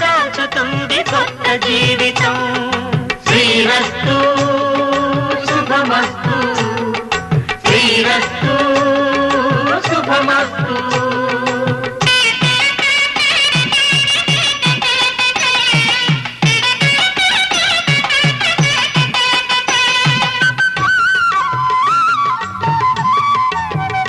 దాచుతుంది కొత్త జీవితం. శ్రీరస్తు శుభమస్తు. శ్రీరస్తు